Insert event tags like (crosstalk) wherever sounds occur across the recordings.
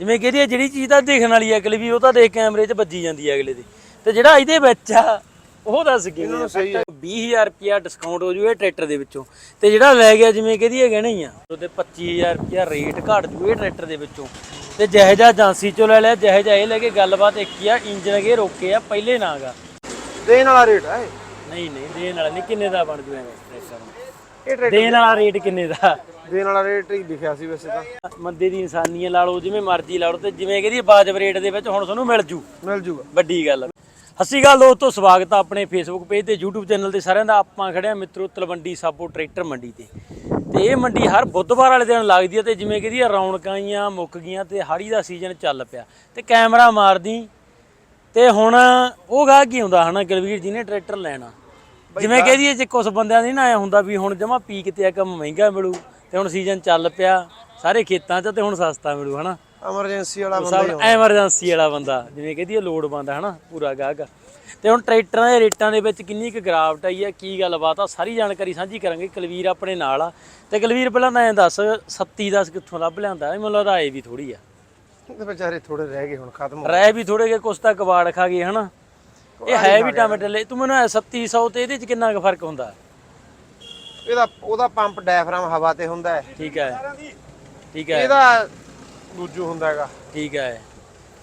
ਜਿਵੇਂ ਕਹਿੰਦੀ ਆ ਜਿਹੜੀ ਚੀਜ਼ ਤਾਂ ਦੇਖਣ ਵਾਲੀ ਆ ਅਗਲੇ ਵੀ ਉਹ ਤਾਂ ਦੇਖ ਕੈਮਰੇ 'ਚ ਵੱਜੀ ਜਾਂਦੀ ਹੈ ਅਗਲੇ ਦੇ। ਤੇ ਜਿਹੜਾ ਇਹਦੇ ਵਿੱਚ ਆ ਉਹ ਦੱਸ ਕਿਵੇਂ ਆ? 20000 ਰੁਪਿਆ ਡਿਸਕਾਊਂਟ ਹੋ ਜੂ ਇਹ ਟਰੈਕਟਰ ਦੇ ਵਿੱਚੋਂ। ਤੇ ਜਿਹੜਾ ਲੈ ਗਿਆ ਜਿਵੇਂ ਕਹਿੰਦੀ ਹੈ ਗਹਿਣਾ ਹੀ ਆ ਉਹਦੇ 25000 ਰੁਪਿਆ ਰੇਟ ਘਟ ਜੂ ਇਹ ਟਰੈਕਟਰ ਦੇ ਵਿੱਚੋਂ। ਤੇ ਜਿਹੋ ਜਿਹਾ ਏਜੰਸੀ ਚੋਂ ਲੈ ਲਿਆ ਜਿਹੋ ਜਿਹਾ ਇਹ ਲੈ ਕੇ ਗੱਲਬਾਤ ਇੱਕ ਹੀ ਆ ਇੰਜਨ ਗੇ ਰੋਕੇ ਆ ਪਹਿਲੇ ਨਾਗਾ ਦੇਣ ਵਾਲਾ ਰੇਟ ਹੈ ਨਹੀਂ ਨਹੀਂ ਦੇਣ ਵਾਲਾ ਨਹੀਂ ਕਿੰਨੇ ਦਾ ਬਣ ਜੂ ਐਵੇਂ ਟਰੈਕਟਰ ਨੂੰ ਇਹ ਟਰੈਕਟਰ ਦੇਣ ਵਾਲਾ ਰੇਟ ਕਿੰਨੇ ਦਾ? ਦੇਣ ਵਾਲਾ ਰੇਟ ਹੀ ਲਿਖਿਆ ਸੀ ਵੈਸੇ ਤਾਂ। ਮੰਦੇ ਦੀ ਇਨਸਾਨੀਅਤ ਲਾ ਲਓ ਜਿਵੇਂ ਮਰਜ਼ੀ ਲਾ ਲਓ ਤੇ ਜਿਵੇਂ ਕਹਿੰਦੀ ਬਾਜਬ ਰੇਟ ਦੇ ਵਿੱਚ ਹੁਣ ਤੁਹਾਨੂੰ ਮਿਲ ਜੂ। ਮਿਲ ਜੂਗਾ। ਵੱਡੀ ਗੱਲ ਸਤਿ ਸ਼੍ਰੀ ਅਕਾਲ ਦੋਸਤੋ ਸਵਾਗਤ ਆ ਆਪਣੇ ਫੇਸਬੁੱਕ ਪੇਜ ਤੇ YouTube ਚੈਨਲ ਤੇ ਸਾਰਿਆਂ ਦਾ। ਆਪਾਂ ਖੜੇ ਆ ਮਿੱਤਰੋ ਤਲਵੰਡੀ ਸਾਬੋ ਟਰੈਕਟਰ ਮੰਡੀ ਤੇ। ਤੇ ਇਹ ਮੰਡੀ ਹਰ ਬੁੱਧਵਾਰ ਵਾਲੇ ਦਿਨ ਲੱਗਦੀ ਹੈ ਤੇ ਜਿਵੇਂ ਕਹਿੰਦੀ ਰੌਣਕਾਂ ਆਈਆਂ ਮੁੱਕ ਗਈਆਂ ਤੇ ਹਾੜੀ ਦਾ ਸੀਜ਼ਨ ਚੱਲ ਪਿਆ। ਤੇ ਕੈਮਰਾ ਮਾਰਦੀ। ਤੇ ਹੁਣ ਉਹ ਗਾ ਕੀ ਹੁੰਦਾ ਹਨਾ ਗਲਵੀਰ ਜੀ ਨੇ ਟਰੈਕਟਰ ਲੈਣਾ। ਜਿਵੇਂ ਕਹਦੀ ਜੇ ਕੁਝ ਬੰਦਿਆਂ ਦੀ ਨਾ ਆਇਆ ਹੁੰਦਾ ਵੀ ਹੁਣ ਜਮਾ ਪੀਕ ਤੇ ਆ ਕੰਮ ਮਹਿੰਗਾ ਮਿਲੂ। ਤੇ ਹੁਣ ਸੀਜ਼ਨ ਚੱਲ ਪਿਆ ਸਾਰੇ ਖੇਤਾਂ 'ਚ ਤੇ ਹੁਣ ਸਸਤਾ ਮਿਲੂ ਹਨਾ? ਐਮਰਜੈਂਸੀ ਵਾਲਾ ਬੰਦਾ ਸਭ ਐਮਰਜੈਂਸੀ ਵਾਲਾ ਬੰਦਾ ਜਿਵੇਂ ਕਹਦੀ ਲੋਡ ਬੰਦਾ ਹਨਾ? ਪੂਰਾ ਗਾਹਕ। ਤੇ ਹੁਣ ਟਰੈਕਟਰਾਂ ਦੇ ਰੇਟਾਂ ਦੇ ਵਿੱਚ ਕਿੰਨੀ ਕੁ ਗਿਰਾਵਟ ਆਈ ਹੈ ਕੀ ਗੱਲਬਾਤ ਆ? ਸਾਰੀ ਜਾਣਕਾਰੀ ਸਾਂਝੀ ਕਰਾਂਗੇ ਕੁਲਵੀਰ ਆਪਣੇ ਨਾਲ ਆ। ਤੇ ਕੁਲਵੀਰ ਪਹਿਲਾਂ ਤਾਂ ਐਂ ਦੱਸ 37 10 ਕਿੱਥੋਂ ਲੱਭ ਲਿਆਂਦਾ? ਇਹ ਮੈਨੂੰ ਲੱਗਦਾ ਇਹ ਵੀ ਥੋੜੀ ਆ। ਤੇ ਵਿਚਾਰੇ ਥੋੜੇ ਰਹਿ ਗਏ ਹੁਣ ਖਤਮ ਹੋ ਰਹਿ ਵੀ ਥੋੜੇ ਕੇ ਕੁਛ ਤਾਂ ਕਬਾੜ ਖਾ ਗਏ ਹਨਾ? ਇਹ ਹੈ ਵੀ ਟਮਾਟਰ ਲੈ। ਤੂੰ ਮੈਨੂੰ ਐਂ 3700 ਤੇ ਇਹਦੇ ਚ ਕਿੰਨਾ ਕੁ ਫ਼ਰਕ ਹੁੰਦਾ? ਇਹਦਾ ਉਹਦਾ ਪੰਪ ਡਾਇਫਰਾਮ ਹਵਾ ਤੇ ਹੁੰਦਾ ਹੈ। ਠੀਕ ਹੈ। ਠੀਕ ਹੈ। ਇਹਦਾ ਦੂਜੂ ਹੁੰਦਾ ਹੈਗਾ। ਠੀਕ ਹੈ।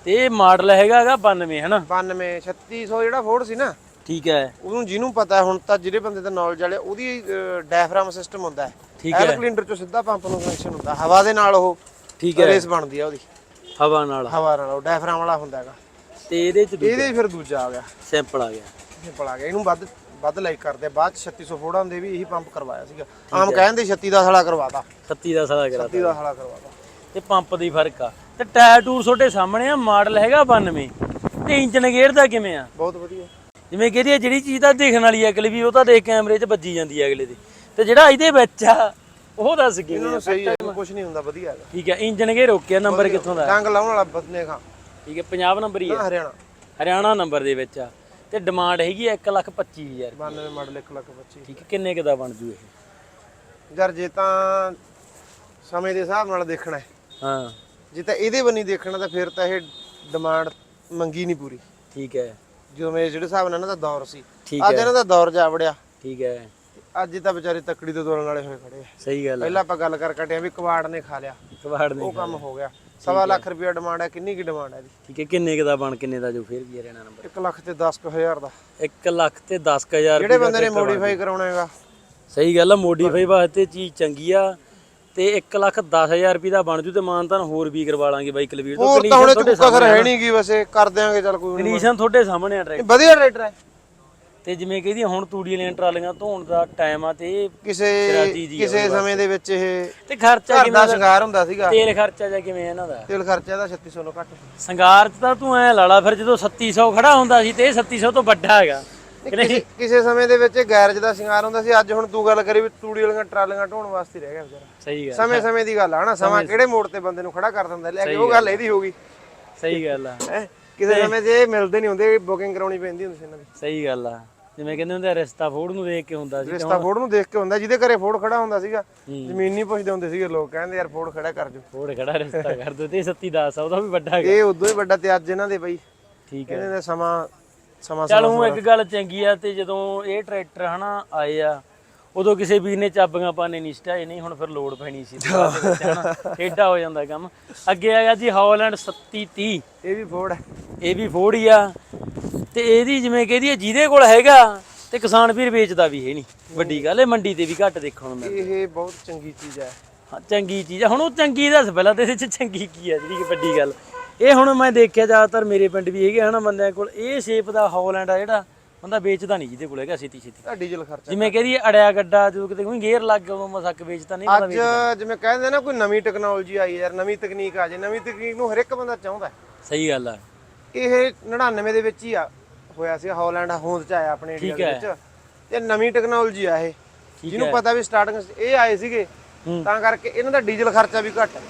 ਤੇ ਇਹ ਮਾਡਲ ਹੈਗਾਗਾ 92 ਹਨਾ? 92 3600 ਜਿਹੜਾ ਫੋਰਡ ਸੀ ਨਾ ਠੀਕ ਹੈ। ਉਹਨੂੰ ਜਿਹਨੂੰ ਪਤਾ ਹੈ, ਹੁਣ ਤਾਂ ਜਿਹੜੇ ਬੰਦੇ ਦਾ ਨੌਲੇਜ ਵਾਲੇ ਉਹਦੀ ਡਾਇਫਰਾਮ ਸਿਸਟਮ ਹੁੰਦਾ ਹੈ। ਠੀਕ ਐਰ ਕਲਿੰਡਰ ਚੋਂ ਸਿੱਧਾ ਪੰਪ ਨੂੰ ਕਨੈਕਸ਼ਨ ਹੁੰਦਾ। ਹਵਾ ਦੇ ਨਾਲ ਉਹ ਠੀਕ ਹੈ। ਰੇਸ ਬਣਦੀ ਆ ਉਹਦੀ। ਹਵਾ ਨਾਲ। ਹਵਾ ਨਾਲ ਉਹ ਡਾਇਫਰਾਮ ਵਾਲਾ ਹੁੰਦਾ ਹੈਗਾ। ਤੇ ਇਹਦੇ ਚ ਇਹਦੇ ਫਿਰ ਦੂਜਾ ਆ ਗਿਆ। ਸੈਂਪਲ ਆ ਗਿਆ। ਸਿੰਪਲ ਆ ਗਿਆ। ਇਹਨੂੰ ਵੱਧ ਵੱਧ ਲਾਈਕ ਕਰਦੇ ਆ। ਬਾਅਦ ਚ 3600 ਫੋੜਾ ਹੁੰਦੇ ਵੀ ਇਹੀ ਪੰਪ ਕਰਵਾਇਆ ਸੀਗਾ। ਆਮ ਕਹਿੰਦੇ 36 ਦਾ ਸਾਲਾ ਕਰਵਾਤਾ। 37 ਦਾ ਸਾਲਾ ਕਰਾ 36 ਦਾ ਸਾਲਾ ਕਰਵਾਤਾ। ਤੇ ਪੰਪ ਦੀ ਫ਼ਰਕ ਆ। ਤੇ ਟਾਇਰ ਟੂਰ ਤੁਹਾਡੇ ਸਾਹਮਣੇ ਆ ਮਾਡਲ ਹੈਗਾ 92 ਤੇ ਇੰਜਨ ਗੇਅਰ ਦਾ ਕਿਵੇਂ ਆ? ਬਹੁਤ ਵਧੀਆ। ਜਿਵੇਂ ਕਹਿੰਦੀ ਆ ਜਿਹੜੀ ਚੀਜ਼ ਤਾਂ ਦੇਖਣ ਵਾਲੀ ਆ ਅਗਲੇ ਵੀ ਉਹ ਤਾਂ ਦੇਖ ਕੈਮਰੇ 'ਚ ਵੱਜੀ ਜਾਂਦੀ ਆ ਅਗਲੇ ਦੇ। ਤੇ ਜਿਹੜਾ ਇਹਦੇ ਵਿੱਚ ਆ ਉਹ ਦੱਸ ਕਿਵੇਂ ਆ? ਸਹੀ ਹੈ ਕੁਝ ਨਹੀਂ ਹੁੰਦਾ ਵਧੀਆ ਹੈਗਾ। ਠੀਕ ਹੈ ਇੰਜਨ ਗੇਅਰ ਓਕੇ ਆ ਨੰਬਰ ਕਿੱਥੋਂ ਦਾ? ਰੰਗ ਲਾਉਣ ਵਾਲਾ ਬੰਨੇ ਖਾਂ। ਠੀਕ ਹੈ 50 ਨੰਬਰ ਹੀ ਆ। ਹਰਿਆਣਾ। ਹਰਿਆਣਾ ਨੰਬਰ ਦੇ ਵਿੱਚ ਆ। ਤੇ ਡਿਮਾਂਡ ਹੈਗੀ 125000 92 ਮਾਡਲ 1 ਲੱਖ 25 ਠੀਕ ਹੈ ਕਿੰਨੇ ਕੁ ਦਾ ਬਣ ਜੂ ਇਹ? ਯਾਰ ਜੇ ਤਾਂ ਸਮੇਂ ਦੇ ਹਿਸਾਬ ਨਾਲ ਦੇਖਣਾ ਹੈ। ਹਾਂ। ਜੇ ਤਾਂ ਇਹਦੇ ਬੰਨੀ ਦੇਖਣਾ ਤਾਂ ਫਿਰ ਤਾਂ ਇਹ ਡਿਮਾਂਡ ਮੰਗੀ ਨਹੀਂ ਪੂਰੀ। ਠੀਕ ਹੈ। ਜਦੋਂ ਮੇਰੇ ਜਿਹੜੇ ਹਿਸਾਬ ਨਾਲ ਇਹਨਾਂ ਦਾ ਦੌਰ ਸੀ। ਠੀਕ ਅੱਜ ਇਹਨਾਂ ਦਾ ਦੌਰ ਜਾ ਵੜਿਆ। ਠੀਕ ਹੈ। ਅੱਜ ਤਾਂ ਵਿਚਾਰੇ ਤੱਕੜੀ ਤੋਂ ਤੋਲਣ ਵਾਲੇ ਹੋਏ ਖੜੇ ਆ। ਸਹੀ ਗੱਲ ਹੈ ਪਹਿਲਾਂ ਆਪਾਂ ਗੱਲ ਕਰ ਕਟਿਆ ਵੀ ਕਵਾੜ ਨੇ ਖਾ ਲਿਆ। ਕਬਾੜ ਨੇ ਉਹ ਕੰਮ ਹੋ ਗਿਆ। ਸਵਾ ਲੱਖ ਰੁਪਏ ਡਿਮਾਂਡ ਹੈ ਕਿੰਨੀ ਕੀ ਡਿਮਾਂਡ ਹੈ ਇਹਦੀ ਠੀਕ ਹੈ ਕਿੰਨੇ ਕੁ ਦਾ ਬਣ ਕਿੰਨੇ ਦਾ ਜੋ ਫੇਰ ਵੀ ਹਰਿਆਣਾ ਨੰਬਰ 1 ਲੱਖ ਤੇ 10 ਕੁ ਹਜ਼ਾਰ ਦਾ। 1 ਲੱਖ ਤੇ 10000 ਜਿਹੜੇ ਬੰਦੇ ਨੇ ਮੋਡੀਫਾਈ ਕਰਾਉਣਾ ਹੈਗਾ ਸਹੀ ਗੱਲ ਆ ਮੋਡੀਫਾਈ ਵਾਸਤੇ ਚੀਜ਼ ਚੰਗੀ ਆ ਤੇ 1 ਲੱਖ 10000 ਰੁਪਏ ਦਾ ਬਣ ਜੂ ਤੇ ਮਾਨਤਾਨ ਹੋਰ ਵੀ ਕਰਵਾ ਲਾਂਗੇ ਬਾਈ ਕਲਵੀਰ ਤੋਂ। ਹੋਰ ਤਾਂ ਹੁਣ ਇਹ ਕਸਰ ਹੈ ਨਹੀਂ ਗੀ ਵੈਸੇ ਕਰ ਦਿਆਂਗੇ ਚੱਲ ਕੋਈ। ਕੰਡੀਸ਼ਨ ਤੁਹਾਡੇ ਸਾਹਮਣੇ ਆ ਟਰੈਕ ਵਧੀਆ ਰੇਟਰ ਹੈ। ਤੇ ਜਿਵੇਂ ਕਹਿੰਦੀ ਹੁਣ ਤੂੜੀ ਵਾਲੀਆਂ ਟਰਾਲੀਆਂ ਧੋਣ ਦਾ ਟਾਈਮ ਆ ਤੇ ਕਿਸੇ ਚਰਾਜੀ ਜੀ ਆ ਕਿਸੇ ਸਮੇਂ ਦੇ ਵਿੱਚ ਇਹ ਤੇ ਖਰਚਾ ਘਰ ਕਿਵੇਂ ਦਾ? ਸ਼ਿੰਗਾਰ ਹੁੰਦਾ ਸੀਗਾ। ਤੇਲ ਖਰਚਾ ਜਾਂ ਕਿਵੇਂ ਇਹਨਾਂ ਦਾ? ਤੇਲ ਖਰਚਾ ਦਾ 3600 ਨੂੰ ਘੱਟ। ਸੰਗਾਰ ਚ ਤਾਂ ਤੂੰ ਐ ਲਾਲਾ ਫਿਰ ਜਦੋਂ 3700 ਖੜਾ ਹੁੰਦਾ ਸੀ ਤੇ ਇਹ 3700 ਤੋਂ ਵੱਡਾ ਹੈਗਾ। ਕਿਸੇ ਕਿਸੇ ਸਮੇਂ ਦੇ ਵਿੱਚ ਇਹ ਗੈਰਜ ਦਾ ਸ਼ਿੰਗਾਰ ਹੁੰਦਾ ਸੀ। ਅੱਜ ਹੁਣ ਤੂੰ ਗੱਲ ਕਰੀ ਵੀ ਤੂੜੀ ਵਾਲੀਆਂ ਟਰਾਲੀਆਂ ਢੋਣ ਵਾਸਤੇ ਹੀ ਰਹਿ ਗਿਆ ਵਿਚਾਰਾ। ਸਹੀ ਗੱਲ ਸਮੇਂ ਸਮੇਂ ਦੀ ਗੱਲ ਆ ਨਾ ਸਮਾਂ ਕਿਹੜੇ ਮੋੜ ਤੇ ਬੰਦੇ ਨੂੰ ਖੜਾ ਕਰ ਦਿੰਦਾ? ਲੈ ਕੇ ਉਹ ਗੱਲ ਇਹਦੀ ਹੋ ਗਈ। ਸਹੀ ਗੱਲ ਆ। ਹੈ? ਕਿਸੇ ਸਮੇਂ 'ਚ ਇਹ ਮਿਲਦੇ ਨਹੀਂ ਹੁੰਦੇ ਬੁਕਿੰਗ ਕਰਾਉਣੀ ਪੈਂਦੀ ਹੁੰਦੀ ਸੀ ਇਹਨਾਂ ਦੀ। ਸਹੀ ਗੱਲ ਆ। ਜਿਵੇਂ ਕਹਿੰਦੇ ਹੁੰਦੇ ਆ, ਰਿਸ਼ਤਾ ਫੋੜ ਨੂੰ ਦੇਖ ਕੇ ਹੁੰਦਾ ਸੀ ਰਿਸ਼ਤਾ ਫੋੜ ਨੂੰ ਦੇਖ ਕੇ ਹੁੰਦਾ ਜਿਹਦੇ ਘਰੇ ਫੋੜ ਖੜਾ ਹੁੰਦਾ ਸੀਗਾ ਜ਼ਮੀਨ ਨਹੀਂ ਪੁੱਛਦੇ ਹੁੰਦੇ ਸੀਗੇ ਲੋਕ ਕਹਿੰਦੇ ਯਾਰ ਫੋੜ ਖੜਾ ਕਰ ਜੋ। ਫੋੜ ਖੜਾ ਰਿਸ਼ਤਾ ਕਰ ਦੋ ਤੇ 37 10 ਆ ਉਹਦਾ ਵੀ ਵੱਡਾ ਇਹ ਉਦੋਂ ਹੀ ਵੱਡਾ ਤੇ ਅੱਜ ਇਹਨਾਂ ਦੇ ਬਈ। ਠੀਕ ਹੈ। ਇਹਨਾਂ ਦਾ ਸਮਾਂ ਸਮਾਂ ਚਲ ਉਹ ਇੱਕ ਗੱਲ ਚੰਗੀ ਆ ਤੇ ਜਦੋਂ ਇਹ ਟਰੈਕਟਰ ਹਨਾ ਆਏ ਆ ਉਦੋਂ ਕਿਸੇ ਵੀਰ ਨੇ ਚਾਬੀਆਂ ਪਾਣੇ ਨਹੀਂ ਸਟਾਏ ਨਹੀਂ ਹੁਣ ਫਿਰ ਲੋਡ ਪੈਣੀ ਸੀ। (laughs) ਟੇਢਾ ਹੋ ਜਾਂਦਾ ਕੰਮ। ਅੱਗੇ ਆਇਆ ਜੀ ਹੌਲੈਂਡ 3730 ਇਹ ਵੀ ਫੋੜ ਹੈ। ਇਹ ਵੀ ਫੋੜ ਹੀ ਆ। ਤੇ ਇਹਦੀ ਜਿਵੇਂ ਕਹਦੀ ਆ ਜਿਹਦੇ ਕੋਲ ਹੈਗਾ ਤੇ ਕਿਸਾਨ ਵੀਰ ਵੇਚਦਾ ਵੀ ਹੈ ਨਹੀਂ। ਵੱਡੀ ਗੱਲ ਇਹ ਮੰਡੀ ਤੇ ਵੀ ਘੱਟ ਦੇਖਣ ਨੂੰ ਮਿਲਦਾ। ਇਹ ਬਹੁਤ ਚੰਗੀ ਚੀਜ਼ ਹੈ। ਹਾਂ ਚੰਗੀ ਚੀਜ਼ ਆ ਹੁਣ ਉਹ ਚੰਗੀ ਦੱਸ ਪਹਿਲਾਂ ਤੇ ਇਹਦੇ ਚ ਚੰਗੀ ਕੀ ਆ ਜਿਹੜੀ ਵੱਡੀ ਗੱਲ। ਇਹ ਹੁਣ ਮੈਂ ਦੇਖਿਆ ਜ਼ਿਆਦਾਤਰ ਮੇਰੇ ਪਿੰਡ ਵੀ ਹੈਗੇ ਹਨਾ ਬੰਦਿਆਂ ਕੋਲ। ਇਹ ਸ਼ੇਪ ਦਾ ਹੌਲੈਂਡ ਆ ਜਿਹੜਾ ਬੰਦਾ ਵੇਚਦਾ ਨਹੀਂ ਜਿਹਦੇ ਕੋਲ ਹੈਗਾ ਛੇਤੀ ਛੇਤੀ। ਆ ਡੀਜ਼ਲ ਖਰਚਾ। ਜਿਵੇਂ ਕਹਦੀ ਅੜਿਆ ਗੱਡਾ ਜਦੋਂ ਕਿਤੇ ਕੋਈ ਗੇਅਰ ਲੱਗ ਗਿਆ ਉਦੋਂ ਮਸਕ ਵੇਚਦਾ ਨਹੀਂ ਅੱਜ ਜਿਵੇਂ ਕਹਿੰਦੇ ਨਾ ਕੋਈ ਨਵੀਂ ਟੈਕਨੋਲੋਜੀ ਆਈ ਯਾਰ ਨਵੀਂ ਤਕਨੀਕ ਆ ਜੇ ਨਵੀਂ ਤਕਨੀਕ ਨੂੰ ਹਰ ਇੱਕ ਬੰਦਾ ਚਾਹੁੰਦਾ ਹੈ। ਸਹੀ ਗੱਲ ਆ। ਇਹ 99 ਦੇ ਵਿੱਚ ਹੀ ਆ। ਹੋਇਆ ਸੀ ਹਾਲੈਂਡ ਹੋਂਦ ਚ ਆਇਆ ਆਪਣੇ ਇੰਡੀਆ ਦੇ ਵਿੱਚ। ਤੇ ਨਵੀਂ ਟੈਕਨੋਲੋਜੀ ਆ ਇਹ। ਜਿਹਨੂੰ ਪਤਾ ਵੀ ਸਟਾਰਟਿੰਗ ਇਹ ਆਏ ਸੀਗੇ ਹੂੰ। ਤਾਂ ਕਰਕੇ ਇਹਨਾਂ ਦਾ ਡੀਜ਼ਲ ਖਰਚਾ ਵੀ ਘੱਟ। ਹੈ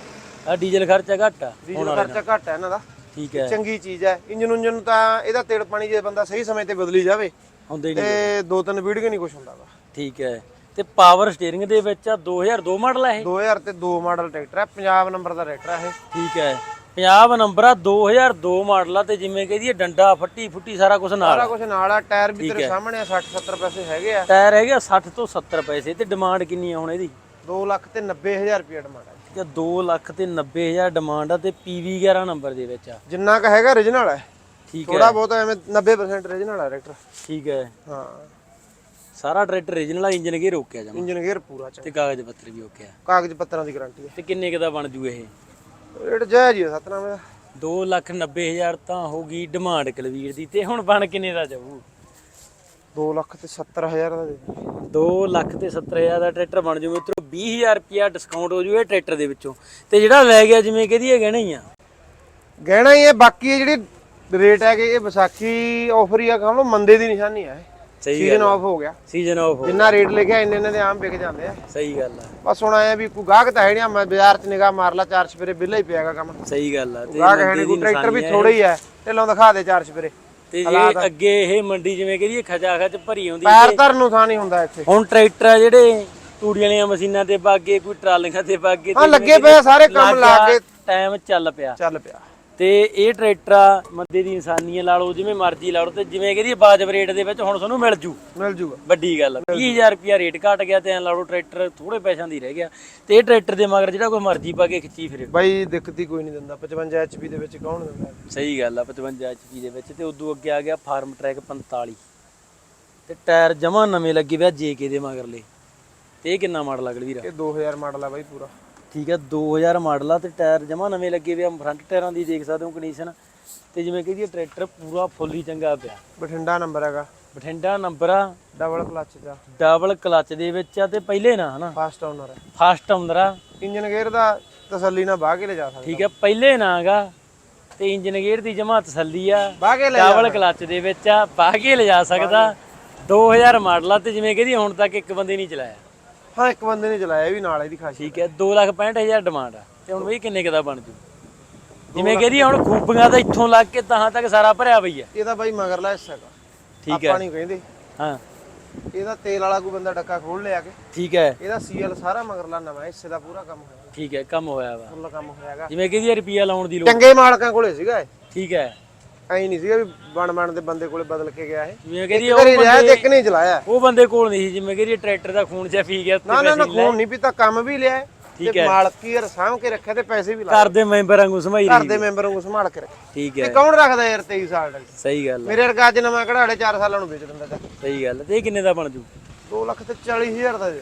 ਆ ਡੀਜ਼ਲ ਖਰਚਾ ਘੱਟ ਆ ਡੀਜ਼ਲ ਖਰਚਾ ਘੱਟ ਹੈ ਇਹਨਾਂ ਦਾ। ਠੀਕ ਹੈ। ਚੰਗੀ ਚੀਜ਼ ਹੈ ਇੰਜਨ ਉਂਜਨ ਨੂੰ ਤਾਂ ਇਹਦਾ ਤੇਲ ਪਾਣੀ ਜੇ ਬੰਦਾ ਸਹੀ ਸਮੇਂ ਤੇ ਬਦਲੀ ਜਾਵੇ ਹੁੰਦੇ ਨਹੀਂ ਤੇ ਦੋ ਤਿੰਨ ਵੀਡੀਓ ਨਹੀਂ ਕੁਝ ਹੁੰਦਾ ਵਾ। ਠੀਕ ਹੈ। ਤੇ ਪਾਵਰ ਸਟੀਅਰਿੰਗ ਦੇ ਵਿੱਚ ਆ 2002 ਮਾਡਲ ਆ ਇਹ? 2000 ਤੇ 2 ਮਾਡਲ ਟਰੈਕਟਰ ਹੈ ਪੰਜਾਬ ਨੰਬਰ ਦਾ ਟਰੈਕਟਰ ਹੈ ਇਹ। ਠੀਕ ਹੈ। ਪੰਜਾਬ ਨੰਬਰ ਆ 2002 ਮਾਡਲ ਆ ਤੇ ਜਿਵੇਂ ਕਹਦੀ ਇਹ ਡੰਡਾ ਫੱਟੀ ਫੁੱਟੀ ਸਾਰਾ ਕੁਝ ਨਾਲ ਸਾਰਾ ਆ। ਕੁਝ ਨਾਲ ਆ ਟਾਇਰ ਵੀ ਤੇਰੇ ਸਾਹਮਣੇ ਆ 60 70 ਪੈਸੇ ਹੈਗੇ ਆ। ਟਾਇਰ ਹੈਗਾ 60 ਤੋਂ 70 ਪੈਸੇ ਤੇ ਡਿਮਾਂਡ ਕਿੰਨੀ ਆ ਹੁਣ ਇਹਦੀ? 2 ਲੱਖ ਤੇ 90000 ਰੁਪਏ ਡਿਮਾਂਡ ਆ ਤੇ 2 ਲੱਖ ਤੇ 90000 ਡਿਮਾਂਡ ਆ ਤੇ PV 11 ਨੰਬਰ ਦੇ ਵਿੱਚ ਆ। ਜਿੰਨਾ ਕ ਹੈਗਾ origignal ਹੈ ਠੀਕ ਹੈ। ਥੋੜਾ ਬਹੁਤ ਐਵੇਂ 90% origignal ਹੈ ਟਰੈਕਟਰ ਠੀਕ ਹੈ। ਹਾਂ। ਸਾਰਾ ਟਰੈਕਟਰ ਰੀਜਨਲ ਆ ਇੰਜਨ ਗੇਅਰ ਓਕੇ ਜਮਾ। ਇੰਜਨ ਗੇਅਰ ਪੂਰਾ ਚ ਤੇ ਕਾਗਜ਼ ਪੱਤਰ ਵੀ ਓਕੇ ਆ। ਕਾਗਜ਼ ਪੱਤਰਾਂ ਦੀ ਗਾਰੰਟੀ ਹੈ ਤੇ ਕਿੰਨੇ ਕੁ ਦਾ ਬਣ ਜੂ ਇਹ? ਰੇਟ ਜਾਇਜ਼ ਹੀ ਆ ਸਤਨਾਮ ਦਾ 2 ਲੱਖ 90000 ਤਾਂ ਹੋਗੀ ਡਿਮਾਂਡ ਕਲਵੀਰ ਦੀ ਤੇ ਹੁਣ ਬਣ ਕਿੰਨੇ ਦਾ ਜਾਊ? 2 ਲੱਖ ਤੇ 70000 ਦਾ ਦੇ ਦੇ। 2 ਲੱਖ ਤੇ 70000 ਦਾ ਟਰੈਕਟਰ ਬਣ ਜੂ ਮਿੱਤਰੋ 20000 ਰੁਪਿਆ ਡਿਸਕਾਊਂਟ ਹੋ ਜੂ ਇਹ ਟਰੈਕਟਰ ਦੇ ਵਿੱਚੋਂ। ਤੇ ਜਿਹੜਾ ਲੈ ਗਿਆ ਜਿਵੇਂ ਕਹਦੀ ਇਹ ਗਹਿਣਾ ਹੀ ਆ। ਗਹਿਣਾ ਹੀ ਹੈ ਬਾਕੀ ਇਹ ਜਿਹੜੀ ਰੇਟ ਹੈ ਕਿ ਇਹ ਵਿਸਾਖੀ ਆਫਰ ਹੀ ਆ ਕਹਾਂ ਲੋ ਮੰਦੇ ਦੀ ਨਿਸ਼ਾਨੀ ਆ ਇਹ। ਸਹੀ ਸੀਜ਼ਨ ਆਫ ਹੋ ਗਿਆ। ਸੀਜ਼ਨ ਆਫ ਹੋ ਜਿੰਨਾ ਰੇਟ ਲਿਖਿਆ ਇੰਨੇ ਇੰਨੇ ਦੇ ਆਮ ਵਿਕ ਜਾਂਦੇ ਆ। ਸਹੀ ਗੱਲ ਆ। ਬਸ ਹੁਣ ਆਇਆ ਵੀ ਕੋਈ ਗਾਹਕ ਤਾਂ ਹੈ ਨਹੀਂ ਮੈਂ ਬਾਜ਼ਾਰ 'ਚ ਨਿਗਾਹ ਮਾਰ ਲਾ ਚਾਰ ਸਪਰੇ ਬਿੱਲਾ ਹੀ ਪਿਆਗਾ ਕੰਮ। ਸਹੀ ਗੱਲ ਆ ਤੇ ਗਾਹਕ ਹੈ ਨਹੀਂ ਕੋਈ ਟਰੈਕਟਰ ਵੀ ਆ ਥੋੜਾ ਹੀ ਹੈ ਢਿੱਲੋਂ ਦਿਖਾ ਦੇ ਚਾਰ ਸਪਰੇ ਤੇ ਜੇ ਅੱਗੇ ਇਹ ਮੰਡੀ ਜਿਵੇਂ ਕਹਦੀ ਖਜਾ ਖਚ ਭਰੀ ਆਉਂਦੀ ਪੈਰ ਧਰਨ ਨੂੰ ਥਾਂ ਨਹੀਂ ਹੁੰਦਾ ਇੱਥੇ। ਹੁਣ ਟਰੈਕਟਰ ਆ ਜਿਹੜੇ ਤੂੜੀ ਵਾਲੀਆਂ ਮਸ਼ੀਨਾਂ ਤੇ ਬਾਗੇ ਕੋਈ ਟਰਾਲੀਆਂ ਤੇ ਬਾਗੇ ਹਾਂ ਲੱਗੇ ਪਏ ਆ ਸਾਰੇ ਕੰਮ ਲਾ ਕੇ। ਟਾਈਮ ਚੱਲ ਪਿਆ। ਚੱਲ ਪਿਆ। ਤੇ ਇਹ ਟਰੈਕਟਰ ਆ ਮੰਦੇ ਦੀ ਇਨਸਾਨੀਆਂ ਲਾ ਲਓ ਜਿਵੇਂ ਮਰਜ਼ੀ ਲਾ ਲਓ ਤੇ ਜਿਵੇਂ ਕਹਿੰਦੀ ਬਾਜਬ ਰੇਟ ਦੇ ਵਿੱਚ ਹੁਣ ਤੁਹਾਨੂੰ ਮਿਲ ਜੂ। ਮਿਲ ਜੂਗਾ। ਵੱਡੀ ਗੱਲ ਆ। 20000 ਰੁਪਿਆ ਰੇਟ ਘਟ ਗਿਆ ਤੇ ਐ ਲਾ ਲਓ ਟਰੈਕਟਰ ਥੋੜੇ ਪੈਸਿਆਂ ਦੀ ਰਹਿ ਗਿਆ। ਤੇ ਇਹ ਟਰੈਕਟਰ ਦੇ ਮਗਰ ਜਿਹੜਾ ਕੋਈ ਮਰਜ਼ੀ ਪਾ ਕੇ ਖਿੱਚੀ ਫਿਰੇ। ਬਾਈ ਦਿੱਕਤੀ ਕੋਈ ਨਹੀਂ ਦਿੰਦਾ। 55 ਐਚਪੀ ਦੇ ਵਿੱਚ ਕੌਣ ਦਿੰਦਾ? ਸਹੀ ਗੱਲ ਆ 55 HP ਦੇ ਵਿੱਚ। ਤੇ ਉਦੋਂ ਅੱਗੇ ਆ ਗਿਆ ਫਾਰਮ ਟਰੈਕ 45 ਤੇ ਟਾਇਰ ਜਮਾ ਨਵੇਂ ਲੱਗੇ ਵਿਆ JK ਦੇ ਮਗਰਲੇ। ਤੇ ਇਹ ਕਿੰਨਾ ਮਾਡਲ ਆ ਵੀਰਾ? ਇਹ 2000 ਮਾਡਲ ਆ ਬਾਈ ਪੂਰਾ। ਠੀਕ ਹੈ 2000 ਮਾਡਲ ਆ ਤੇ ਟਾਇਰ ਜਮਾ ਨਵੇਂ ਲੱਗੇ ਵੇ ਆ ਫਰੰਟ ਟਾਇਰਾਂ ਦੀ ਦੇਖ ਸਕਦੇ ਹੋ ਕੰਡੀਸ਼ਨ ਤੇ ਜਿਵੇਂ ਕਹਦੀ ਟਰੈਕਟਰ ਪੂਰਾ ਫੁੱਲੀ ਚੰਗਾ ਪਿਆ। ਬਠਿੰਡਾ ਨੰਬਰ ਹੈਗਾ। ਬਠਿੰਡਾ ਨੰਬਰ ਆ। ਡਬਲ ਕਲਚ ਦਾ। ਡਬਲ ਕਲਚ ਦੇ ਵਿੱਚ ਆ ਤੇ ਪਹਿਲੇ ਨਾ ਹਨਾ? ਫਾਸਟ ਓਨਰ ਹੈ ਫਾਸਟ ਆਉਂਦਰ ਆ। ਇੰਜਨ ਗੇਅਰ ਦਾ ਤਸੱਲੀ ਨਾਲ ਬਾਹ ਕੇ ਲੈ ਜਾ ਸਕਦਾ। ਠੀਕ ਹੈ ਪਹਿਲੇ ਨਾ ਹੈਗਾ ਤੇ ਇੰਜਨ ਗੇਅਰ ਦੀ ਜਮਾ ਤਸੱਲੀ ਆ। ਬਾਹ ਕੇ ਲੈ ਡਬਲ ਕਲਚ ਦੇ ਵਿੱਚ ਆ ਪਾ ਕੇ ਲਿਜਾ ਸਕਦਾ। 2000 ਮਾਡਲ ਆ ਤੇ ਜਿਵੇਂ ਕਹਦੀ ਹੁਣ ਤੱਕ ਇੱਕ ਬੰਦੇ ਨਹੀਂ ਚਲਾਇਆ। ਹਾਂ ਇੱਕ ਬੰਦੇ ਨੇ ਚਲਾਇਆ ਇਹ ਵੀ ਨਾਲ ਇਹਦੀ ਖਾਸੀ ਠੀਕ ਹੈ 265000 ਡਿਮਾਂਡ ਆ। ਤੇ ਹੁਣ ਵੀ ਕਿੰਨੇ ਕੁ ਦਾ ਬਣ ਜੂ? ਜਿਵੇਂ ਕਹਦੀ ਹੁਣ ਖੂਬੀਆਂ ਤਾਂ ਇੱਥੋਂ ਲੱਗ ਕੇ ਤਾਂ ਤੱਕ ਸਾਰਾ ਭਰਿਆ ਪਈ ਆ। ਇਹਦਾ ਬਾਈ ਮਗਰਲਾ ਹਿੱਸਾ ਹੈਗਾ। ਠੀਕ ਹੈ। ਆਪਾਂ ਨਹੀਂ ਕਹਿੰਦੇ। ਹਾਂ। ਇਹਦਾ ਤੇਲ ਵਾਲਾ ਕੋਈ ਬੰਦਾ ਡੱਕਾ ਖੋਲ ਲਿਆ ਕੇ। ਠੀਕ ਹੈ। ਇਹਦਾ ਸੀਐਲ ਸਾਰਾ ਮਗਰਲਾ ਨਵਾਂ ਹਿੱਸੇ ਦਾ ਪੂਰਾ ਕੰਮ ਹੋਇਆ। ਠੀਕ ਹੈ ਕੰਮ ਹੋਇਆ ਵਾ। ਫੁੱਲ ਕੰਮ ਹੋਇਆਗਾ ਜਿਵੇਂ ਕਿ ਰੁਪਿਆ ਲਾਉਣ ਦੀ ਲੋੜ। ਚੰਗੇ ਮਾਲਕਾਂ ਕੋਲੇ ਸੀਗਾ ਇਹ। ਠੀਕ ਹੈ। ਐਂ ਨਹੀਂ ਸੀਗਾ ਵੀ ਬਣ ਬਣ ਦੇ ਬੰਦੇ ਕੋਲੇ ਬਦਲ ਕੇ ਗਿਆ ਇਹ। ਜਿਵੇਂ ਕਿ ਇੱਕ ਵਾਰੀ ਰਿਹਾ ਤੇ ਇੱਕ ਨਹੀਂ ਚਲਾਇਆ। ਉਹ ਬੰਦੇ ਕੋਲ ਨਹੀਂ ਸੀ ਜਿਵੇਂ ਕਿ ਟਰੈਕਟਰ ਦਾ ਖੂਨ ਜਿਹਾ ਪੀ ਗਿਆ ਤੇ ਨਾ ਨਾ ਨਾ ਖੂਨ ਨਹੀਂ ਪੀਤਾ ਕੰਮ ਵੀ ਲਿਆ ਠੀਕ ਤੇ ਮਾਲਕੀ ਯਾਰ ਸਾਂਭ ਕੇ ਰੱਖਿਆ ਤੇ ਪੈਸੇ ਵੀ ਲਾ ਘਰ ਦੇ ਮੈਂਬਰ ਵਾਂਗੂ ਸਮਾਈ ਘਰ ਦੇ ਮੈਂਬਰਾਂ ਨੂੰ ਸੰਭਾਲ ਕੇ ਰੱਖਿਆ। ਠੀਕ ਤੇ ਹੈ। ਕੌਣ ਰੱਖਦਾ ਯਾਰ 23 ਸਾਲ ਦਾ? ਸਹੀ ਗੱਲ ਹੈ। ਮੇਰੇ ਵਰਗਾ ਅੱਜ ਨਵਾਂ ਕਢਾੜੇ 4 ਸਾਲਾਂ ਨੂੰ ਵੇਚ ਦਿੰਦਾ ਤਾਂ ਸਹੀ ਗੱਲ ਹੈ। ਤੇ ਇਹ ਕਿੰਨੇ ਦਾ ਬਣ ਜੂ? 2 ਲੱਖ ਤੇ 40 ਹਜ਼ਾਰ ਦਾ ਦੇ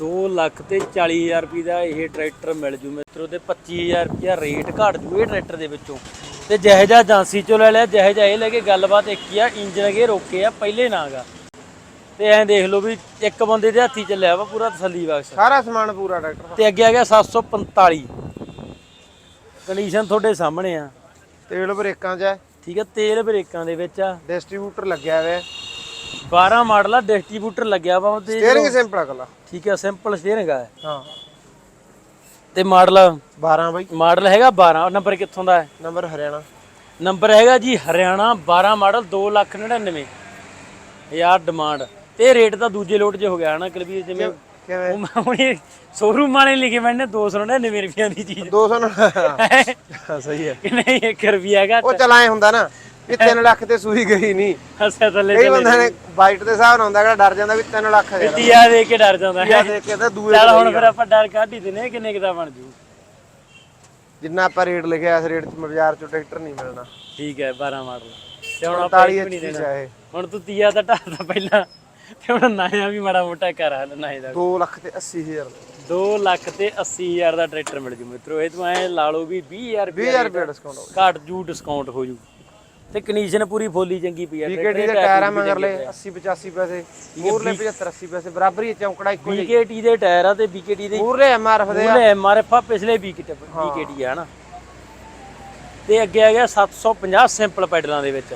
2 ਲੱਖ ਤੇ 40000 ਰੁਪਏ ਦਾ ਇਹ ਟਰੈਕਟਰ ਮਿਲ ਜੂ ਮਿੱਤਰੋ ਤੇ 25000 ਰੁਪਏ ਰੇਟ ਘਟ ਜੂ ਇਹ ਟਰੈਕਟਰ ਦੇ ਵਿੱਚੋਂ। ਤੇ ਜਿਹੇ ਜਿਹਾ ਏਜੰਸੀ ਚੋਂ ਲੈ ਲਿਆ ਜਿਹੇ ਜਿਹਾ ਇਹ ਲੈ ਕੇ ਗੱਲਬਾਤ ਇੱਕ ਹੀ ਆ ਇੰਜਨ ਗੇ ਰੋਕੇ ਆ ਪਹਿਲੇ ਨਾਗਾ ਤੇ ਐਂ ਦੇਖ ਲਓ ਵੀ ਇੱਕ ਬੰਦੇ ਦੇ ਹੱਥੀ ਚੱਲਿਆ ਵਾ ਪੂਰਾ ਤਸੱਲੀ ਬਖਸ਼। ਸਾਰਾ ਸਮਾਨ ਪੂਰਾ ਟਰੈਕਟਰ ਦਾ ਤੇ ਅੱਗੇ ਆ ਗਿਆ 745 ਕੰਡੀਸ਼ਨ ਤੁਹਾਡੇ ਸਾਹਮਣੇ ਆ। ਤੇਲ ਬ੍ਰੇਕਾਂ 'ਚ ਹੈ। ਠੀਕ ਹੈ ਤੇਲ ਬ੍ਰੇਕਾਂ ਦੇ ਵਿੱਚ ਆ। ਡਿਸਟ੍ਰੀਬਿਊਟਰ ਲੱਗਿਆ ਹੋਇਆ ਹੈ। 12 ਮਾਡਲ ਆ ਡਿਸਟ੍ਰੀਬਿਊਟਰ ਲੱਗਿਆ ਵਾ ਤੇ ਸਟੀਅਰਿੰਗ ਸਿੰਪਲ ਆ ਕੱਲਾ। ਠੀਕ ਹੈ ਸਿੰਪਲ ਸਟੀਅਰਿੰਗ ਆ। ਹਾਂ। ਤੇ ਮਾਡਲ 12 ਬਾਈ। ਮਾਡਲ ਹੈਗਾ 12 ਨੰਬਰ ਕਿੱਥੋਂ ਦਾ ਹੈ? ਨੰਬਰ ਹਰਿਆਣਾ। ਨੰਬਰ ਹੈਗਾ ਜੀ ਹਰਿਆਣਾ 12 ਮਾਡਲ 2,99,000 ਹਜ਼ਾਰ ਡਿਮਾਂਡ। ਤੇ ਰੇਟ ਤਾਂ ਦੂਜੇ ਲੋਟ 'ਚ ਹੋ ਗਿਆ ਨਾ ਕਲਵੀਰ ਜਿਵੇਂ ਕਿਵੇਂ ਉਹ ਮੈਂ ਹੁਣੇ ਸ਼ੋਰੂਮ ਵਾਲੇ ਲਿਖੇ ਮੈਨੇ 299 ਰੁਪਈਆ ਦੀ ਚੀਜ਼। 200 ਹਾਂ? ਸਹੀ ਹੈ। ਨਹੀਂ 1 ਰੁਪਿਆ ਘੱਟ। ਉਹ ਚਲਾਏ ਹੁੰਦਾ ਨਾ। ਵੀ 3 ਲੱਖ ਤੇ ਸੂਈ ਗਈ ਨਹੀਂ। ਹੱਸਿਆ ਥੱਲੇ ਕਈ ਬੰਦਿਆਂ ਨੇ ਬਾਈਟ ਦੇ ਹਿਸਾਬ ਨਾਲ ਹੁੰਦਾ ਕਿ ਡਰ ਜਾਂਦਾ ਵੀ 3 ਲੱਖ ਦੇ ਤੀਆ ਦੇ ਕੇ ਡਰ ਜਾਂਦਾ। ਹੈ ਦੇਖ ਕੇ ਤਾਂ ਦੂਏ ਚੱਲ ਹੁਣ ਫਿਰ ਆਪਾਂ ਡਰ ਕੱਢ ਹੀ ਦਿੰਨੇ ਕਿੰਨੇ ਕੁ ਦਾ ਬਣ ਜੂ। ਜਿੰਨਾ ਆਪਾਂ ਰੇਟ ਲਿਖਿਆ ਇਸ ਰੇਟ 'ਚ ਬਾਜ਼ਾਰ 'ਚੋਂ ਟਰੈਕਟਰ ਨਹੀਂ ਮਿਲਣਾ। ਠੀਕ ਹੈ 12 ਮਾਡਲ ਤੇ ਹੁਣ ਆਪਾਂ 45 ਇੱਕ ਵੀ ਨਹੀਂ ਦੇਣਾ। ਹੁਣ ਤੂੰ ਤੀਆ ਤਾਂ ਢਾਤਾ ਪਹਿਲਾਂ। ਤੇ ਹੁਣ ਨਾਇਆ ਵੀ ਮਾੜਾ ਮੋਟਾ ਕਰ ਆ ਨਾਏ ਦਾ 2 ਲੱਖ ਤੇ 80 ਹਜ਼ਾਰ 2 ਲੱਖ ਤੇ 80000 ਦਾ ਟਰੈਕਟਰ ਮਿਲ ਜੂ ਮਿੱਤਰੋ। ਇਹ ਤੂੰ ਐ ਲਾ ਲਓ ਵੀ 20000 ਰੁਪਏ 20000 ਰੁਪਏ ਡਿਸਕਾਊਂਟ ਹੋ ਘੱਟ ਜੂ ਡਿਸਕਾਊਂਟ ਹੋ ਜੂ। ਤੇ ਕੰਡੀਸ਼ਨ ਪੂਰੀ ਫੋਲੀ ਚੰਗੀ ਪਈ ਆ ਬੀਕੇਟੀ ਦੇ ਟਾਇਰ ਮਗਰਲੇ 80 85 ਪੈਸੇ ਮੂਰਲੇ 75 80 ਪੈਸੇ ਬਰਾਬਰੀ ਚੌਂਕੜਾ ਇੱਕੋ ਜਿਹਾ BKT ਦੇ ਟਾਇਰ ਆ ਤੇ BKT ਦੇ ਮੂਰਲੇ ਐਮਆਰਐਫ ਦੇ ਉਹਨੇ MRF ਆ ਪਿਛਲੇ BKT BKT ਆ ਹਨਾ ਤੇ ਅੱਗੇ ਆ ਗਿਆ 750 ਸਿੰਪਲ ਪੈਡਲਾਂ ਦੇ ਵਿੱਚ।